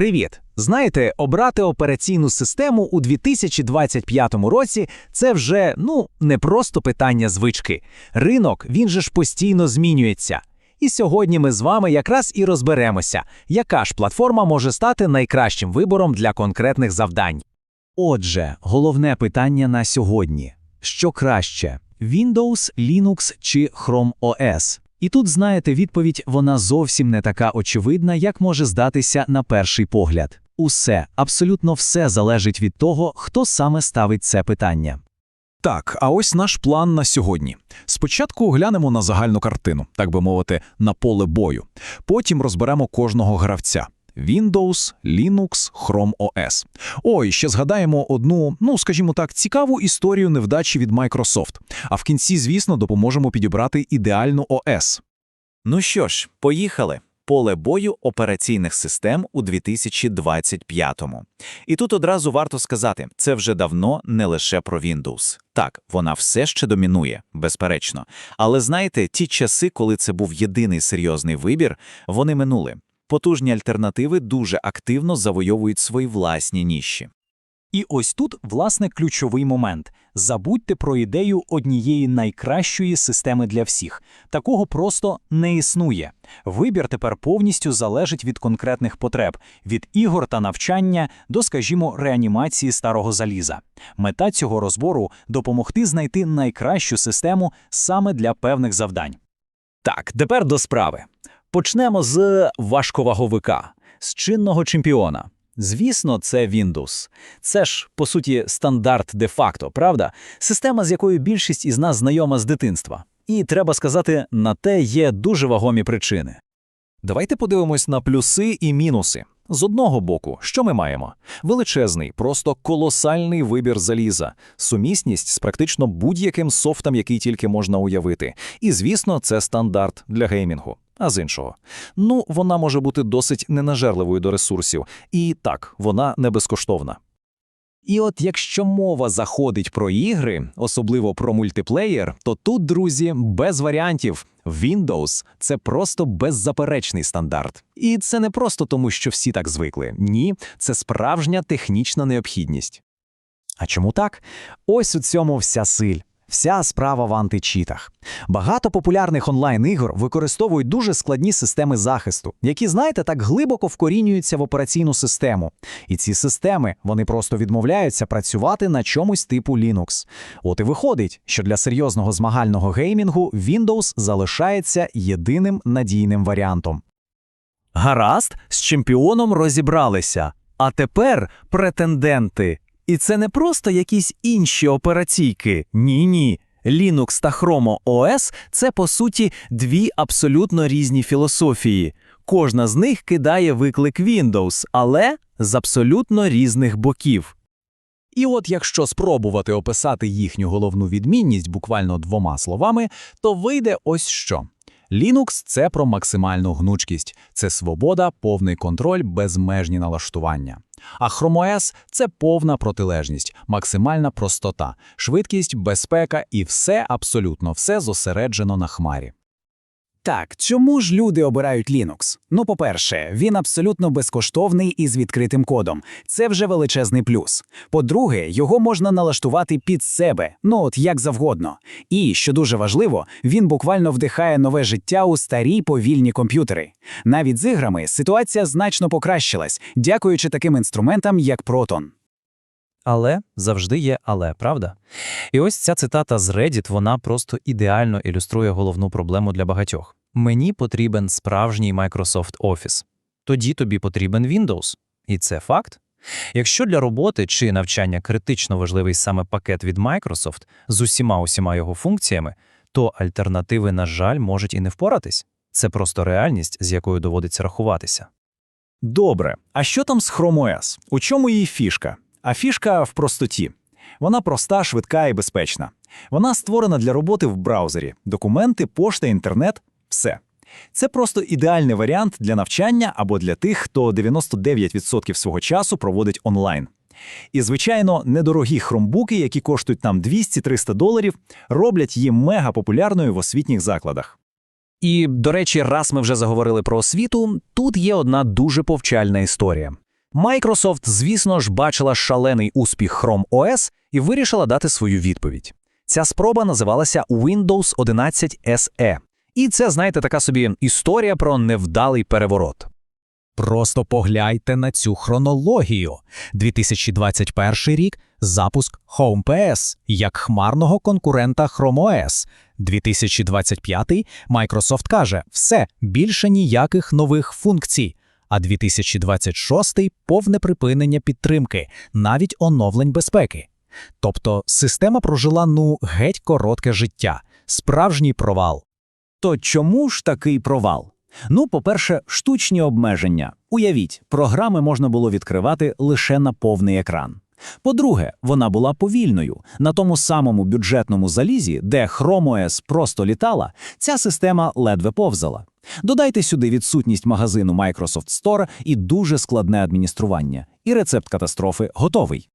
Привіт! Знаєте, обрати операційну систему у 2025 році це вже ну не просто питання звички. Ринок він же ж постійно змінюється. І сьогодні ми з вами якраз і розберемося, яка ж платформа може стати найкращим вибором для конкретних завдань. Отже, головне питання на сьогодні: що краще: Windows, Linux чи Chrome OS? І тут, знаєте, відповідь вона зовсім не така очевидна, як може здатися на перший погляд. Усе, абсолютно все залежить від того, хто саме ставить це питання. Так, а ось наш план на сьогодні. Спочатку глянемо на загальну картину, так би мовити, на поле бою. Потім розберемо кожного гравця. Windows, Linux, Chrome OS. Ой, ще згадаємо одну, ну скажімо так, цікаву історію невдачі від Microsoft. А в кінці, звісно, допоможемо підібрати ідеальну ОС. Ну що ж, поїхали. Поле бою операційних систем у 2025-му. І тут одразу варто сказати, це вже давно не лише про Windows. Так, вона все ще домінує, безперечно. Але знаєте, ті часи, коли це був єдиний серйозний вибір, вони минули. Потужні альтернативи дуже активно завойовують свої власні ніші. І ось тут, власне, ключовий момент. Забудьте про ідею однієї найкращої системи для всіх. Такого просто не існує. Вибір тепер повністю залежить від конкретних потреб, від ігор та навчання до, скажімо, реанімації старого заліза. Мета цього розбору допомогти знайти найкращу систему саме для певних завдань. Так, тепер до справи. Почнемо з важковаговика, з чинного чемпіона. Звісно, це Windows. Це ж, по суті, стандарт де-факто, правда? Система, з якою більшість із нас знайома з дитинства. І треба сказати, на те є дуже вагомі причини. Давайте подивимось на плюси і мінуси. З одного боку, що ми маємо? Величезний, просто колосальний вибір заліза, сумісність з практично будь-яким софтом, який тільки можна уявити. І, звісно, це стандарт для геймінгу. А з іншого, ну вона може бути досить ненажерливою до ресурсів, і так, вона не безкоштовна. І от якщо мова заходить про ігри, особливо про мультиплеєр, то тут, друзі, без варіантів. Windows – це просто беззаперечний стандарт. І це не просто тому, що всі так звикли. Ні, це справжня технічна необхідність. А чому так? Ось у цьому вся силь. Вся справа в античітах. Багато популярних онлайн-ігор використовують дуже складні системи захисту, які, знаєте, так глибоко вкорінюються в операційну систему. І ці системи вони просто відмовляються працювати на чомусь типу Linux. От і виходить, що для серйозного змагального геймінгу Windows залишається єдиним надійним варіантом. Гаразд, з чемпіоном розібралися. А тепер претенденти. І це не просто якісь інші операційки. Ні, ні. Linux та Chrome OS – це по суті дві абсолютно різні філософії. Кожна з них кидає виклик Windows, але з абсолютно різних боків. І от якщо спробувати описати їхню головну відмінність буквально двома словами, то вийде ось що. Linux – це про максимальну гнучкість, це свобода, повний контроль, безмежні налаштування. А Chrome це повна протилежність, максимальна простота, швидкість, безпека і все, абсолютно все зосереджено на хмарі. Так, чому ж люди обирають Linux? Ну, по-перше, він абсолютно безкоштовний і з відкритим кодом. Це вже величезний плюс. По-друге, його можна налаштувати під себе, ну от як завгодно. І, що дуже важливо, він буквально вдихає нове життя у старі повільні комп'ютери. Навіть з іграми ситуація значно покращилась, дякуючи таким інструментам, як Proton. Але завжди є але, правда? І ось ця цитата з Reddit, вона просто ідеально ілюструє головну проблему для багатьох. Мені потрібен справжній Microsoft Office. Тоді тобі потрібен Windows. І це факт. Якщо для роботи чи навчання критично важливий саме пакет від Microsoft з усіма усіма його функціями, то альтернативи, на жаль, можуть і не впоратись. Це просто реальність, з якою доводиться рахуватися. Добре, а що там з Chrome OS? У чому її фішка? А фішка в простоті. Вона проста, швидка і безпечна. Вона створена для роботи в браузері, документи, пошта, інтернет все. Це просто ідеальний варіант для навчання або для тих, хто 99% свого часу проводить онлайн. І, звичайно, недорогі хромбуки, які коштують нам 200-300 доларів, роблять її мега популярною в освітніх закладах. І, до речі, раз ми вже заговорили про освіту, тут є одна дуже повчальна історія. Microsoft, звісно ж, бачила шалений успіх Chrome OS і вирішила дати свою відповідь. Ця спроба називалася Windows 11 SE. І це, знаєте, така собі історія про невдалий переворот. Просто погляньте на цю хронологію. 2021 рік запуск HomePS як хмарного конкурента Chrome OS. 2025 Microsoft каже, все, більше ніяких нових функцій. А 2026 повне припинення підтримки, навіть оновлень безпеки. Тобто система прожила ну геть коротке життя, справжній провал. То чому ж такий провал? Ну, по-перше, штучні обмеження. Уявіть, програми можна було відкривати лише на повний екран. По-друге, вона була повільною. На тому самому бюджетному залізі, де Chrome OS просто літала, ця система ледве повзала. Додайте сюди відсутність магазину Microsoft Store і дуже складне адміністрування. І рецепт катастрофи готовий.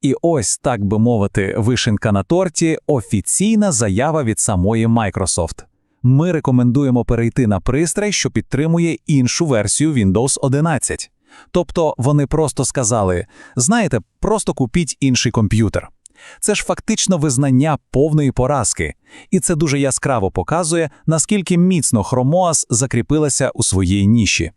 І ось, так би мовити, вишенка на торті офіційна заява від самої Microsoft. Ми рекомендуємо перейти на пристрій, що підтримує іншу версію Windows 11. Тобто вони просто сказали: знаєте, просто купіть інший комп'ютер. Це ж фактично визнання повної поразки, і це дуже яскраво показує, наскільки міцно OS закріпилася у своїй ніші.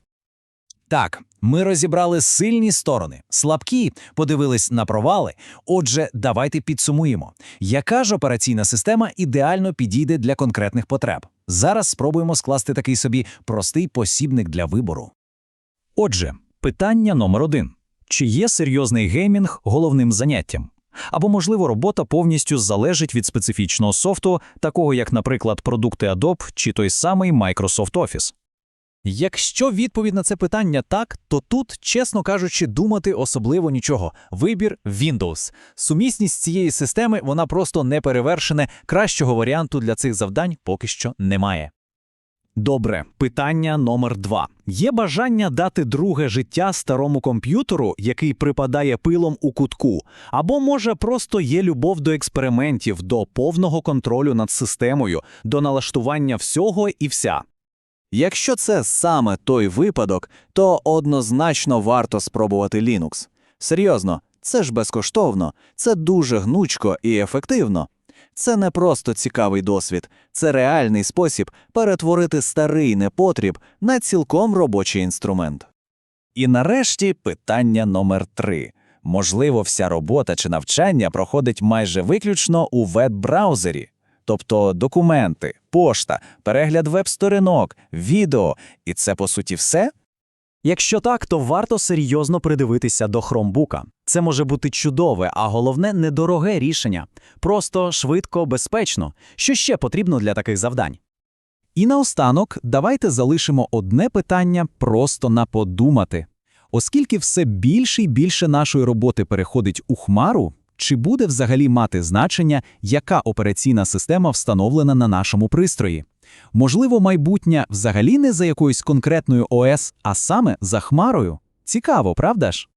Так, ми розібрали сильні сторони, слабкі, подивились на провали. Отже, давайте підсумуємо, яка ж операційна система ідеально підійде для конкретних потреб. Зараз спробуємо скласти такий собі простий посібник для вибору. Отже, питання номер один: чи є серйозний геймінг головним заняттям? Або, можливо, робота повністю залежить від специфічного софту, такого як, наприклад, продукти Adobe чи той самий Microsoft Office? Якщо відповідь на це питання так, то тут, чесно кажучи, думати особливо нічого. Вибір Windows. Сумісність цієї системи вона просто не перевершене. Кращого варіанту для цих завдань поки що немає. Добре, питання номер два. Є бажання дати друге життя старому комп'ютеру, який припадає пилом у кутку, або може просто є любов до експериментів, до повного контролю над системою, до налаштування всього і вся. Якщо це саме той випадок, то однозначно варто спробувати Linux. Серйозно, це ж безкоштовно, це дуже гнучко і ефективно. Це не просто цікавий досвід, це реальний спосіб перетворити старий непотріб на цілком робочий інструмент. І нарешті питання номер три. Можливо, вся робота чи навчання проходить майже виключно у веб-браузері. Тобто документи, пошта, перегляд веб-сторінок, відео. І це, по суті, все? Якщо так, то варто серйозно придивитися до Хромбука. Це може бути чудове, а головне недороге рішення. Просто, швидко, безпечно. Що ще потрібно для таких завдань? І наостанок, давайте залишимо одне питання просто на подумати. Оскільки все більше і більше нашої роботи переходить у хмару, чи буде взагалі мати значення, яка операційна система встановлена на нашому пристрої? Можливо, майбутнє взагалі не за якоюсь конкретною ОС, а саме за хмарою? Цікаво, правда ж?